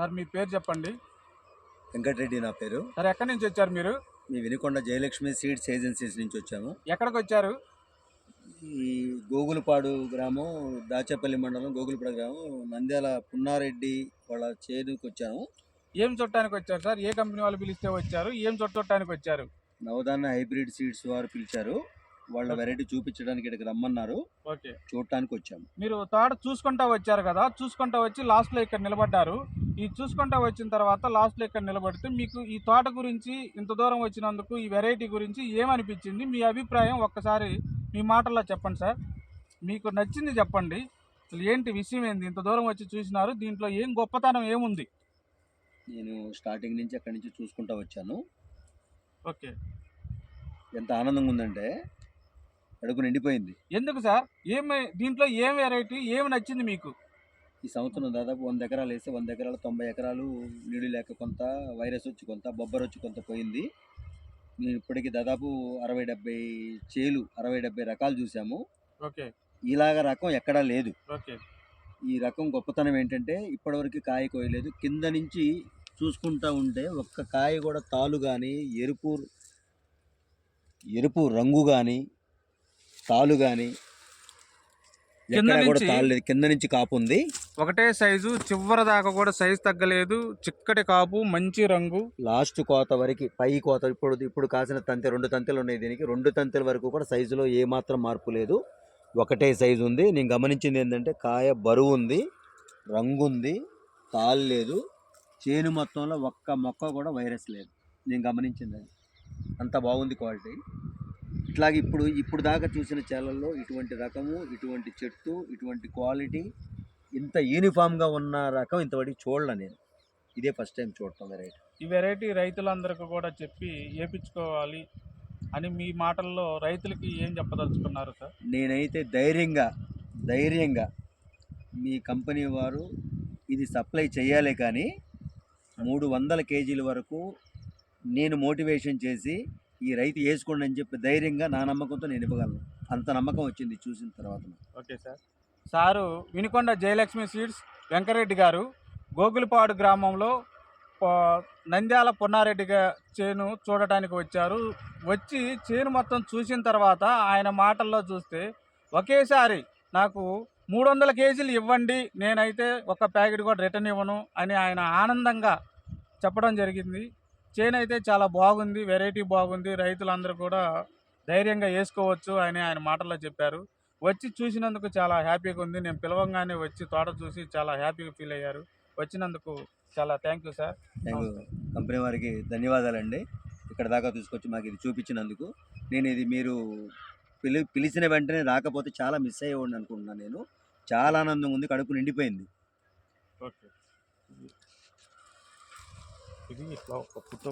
Sir మీ పేరు చెప్పండి. వెంకటరెడ్డి నా పేరు. సార్ ఎక్కడి నుంచి వచ్చారు మీరు? మీ వినుకొండ జయలక్ష్మి సీడ్స్ ఏజెన్సీస్ నుంచి వచ్చాము. ఎక్కడికి వచ్చారు? ఈ గోగులపాడు గ్రామం దాచేపల్లి మండలం గోగులపాడు గ్రామం నంద్యాల పున్నారెడ్డి వాళ్ళ చేనుకి వచ్చాము. ఏం చుట్టానికి వచ్చారు సార్? ఏ కంపెనీ వాళ్ళు పిలిస్తే వచ్చారు? ఏం చుట్టడానికి వచ్చారు? నవధాన్య హైబ్రిడ్ సీడ్స్ వారు పిలిచారు. వాళ్ళ వెరైటీ చూపించడానికి ఇక్కడికి రమ్మన్నారు. ఓకే. చూడటానికి వచ్చాము. మీరు తోట చూసుకుంటా వచ్చారు కదా? చూసుకుంటా వచ్చి లాస్ట్లో ఇక్కడ నిలబడ్డారు. ఈ చూసుకుంటా వచ్చిన తర్వాత లాస్ట్లో ఇక్కడ నిలబడితే మీకు ఈ తోట గురించి ఇంత దూరం వచ్చినందుకు ఈ వెరైటీ గురించి ఏమనిపించింది? మీ అభిప్రాయం ఒక్కసారి మీ మాటల్లో చెప్పండి సార్. మీకు నచ్చింది చెప్పండి. అసలు ఏంటి విషయం ఏంది? ఇంత దూరం వచ్చి చూసినారు దీంట్లో ఏం గొప్పతనం ఏముంది? నేను స్టార్టింగ్ నుంచి అక్కడి నుంచి చూసుకుంటా వచ్చాను. ఓకే. ఎంత ఆనందంగా ఉందంటే అడుగు నిండిపోయింది. ఎందుకు సార్? ఏమి దీంట్లో ఏం వెరైటీ ఏమి నచ్చింది మీకు? ఈ సంవత్సరం దాదాపు వంద ఎకరాలు వేస్తే వంద ఎకరాలు తొంభై ఎకరాలు నీళ్ళు లేక కొంత వైరస్ వచ్చి కొంత బొబ్బర్ వచ్చి కొంత పోయింది. నేను ఇప్పటికి దాదాపు అరవై డెబ్బై చేలు అరవై డెబ్బై రకాలు చూసాము. ఓకే. ఇలాగ రకం ఎక్కడా లేదు. ఓకే. ఈ రకం గొప్పతనం ఏంటంటే ఇప్పటివరకు కాయ కోయలేదు. కింద నుంచి చూసుకుంటా ఉంటే ఒక్క కాయ కూడా తాలు కానీ ఎరుపు ఎరుపు రంగు కానీ తాలు కానీ కింద నుంచి- కింద నుంచి కాపు ఉంది. ఒకటే సైజు చివరి దాకా కూడా సైజు తగ్గలేదు. చిక్కటి కాపు మంచి రంగు. లాస్ట్ కోత వరకు పై కోత ఇప్పుడు ఇప్పుడు కాసిన తంతె రెండు తంతెలు ఉన్నాయి దీనికి. రెండు తంతెల వరకు కూడా సైజులో ఏమాత్రం మార్పు లేదు. ఒకటే సైజు ఉంది. నేను గమనించింది ఏంటంటే కాయ బరువు ఉంది రంగు ఉంది తాళ్ళు లేదు. చేను మొత్తంలో ఒక్క మొక్క కూడా వైరస్ లేదు. నేను గమనించింది అంత బాగుంది క్వాలిటీ ఇట్లాగే ఇప్పుడు ఇప్పుడు దాకా చూసిన చేలల్లో ఇటువంటి రకము ఇటువంటి చెట్టు ఇటువంటి క్వాలిటీ ఇంత యూనిఫామ్గా ఉన్న రకం ఇంతవరకు చూడలే నేను. ఇదే ఫస్ట్ టైం చూడటం వెరైటీ. ఈ వెరైటీ రైతులందరికీ కూడా చెప్పి వేపించుకోవాలి అని మీ మాటల్లో రైతులకి ఏం చెప్పదలుచుకున్నారు సార్? నేనైతే ధైర్యంగా ధైర్యంగా మీ కంపెనీ వారు ఇది సప్లై చేయాలి కానీ మూడు వందల కేజీల వరకు నేను మోటివేషన్ చేసి ఈ రైతు వేసుకోండి అని చెప్పి ధైర్యంగా నా నమ్మకంతో నేను ఇవ్వగలను. అంత నమ్మకం వచ్చింది చూసిన తర్వాత okay sir. Sir Vinukonda Jayalakshmi seeds Venkareddy గారు గోగులపాడు గ్రామంలో నంద్యాల పొన్నారెడ్డి చేను చూడటానికి వచ్చారు. వచ్చి చేను మొత్తం చూసిన తర్వాత ఆయన మాటల్లో చూస్తే ఒకేసారి నాకు మూడు వందల కేజీలు ఇవ్వండి నేనైతే ఒక ప్యాకెట్ కూడా రిటర్న్ ఇవ్వను అని ఆయన ఆనందంగా చెప్పడం జరిగింది. చేను అయితే చాలా బాగుంది వెరైటీ బాగుంది. రైతులందరూ కూడా ధైర్యంగా వేసుకోవచ్చు అని ఆయన మాటల్లో చెప్పారు. వచ్చి చూసినందుకు చాలా హ్యాపీగా ఉంది. నేను పిలవంగానే వచ్చి తోట చూసి చాలా హ్యాపీగా ఫీల్ అయ్యారు. వచ్చినందుకు చాలా థ్యాంక్ యూ సార్ నేను కంపెనీ వారికి ధన్యవాదాలండి. ఇక్కడ దాకా తీసుకొచ్చి మాకు ఇది చూపించినందుకు. నేను ఇది మీరు పిలి పిలిచిన వెంటనే రాకపోతే చాలా మిస్ అయ్యేవాడిని అనుకుంటున్నాను నేను. చాలా ఆనందంగా ఉంది. కడుపు నిండిపోయింది. ఓకే. ఇది ఇట్లా ఒక పుట్ట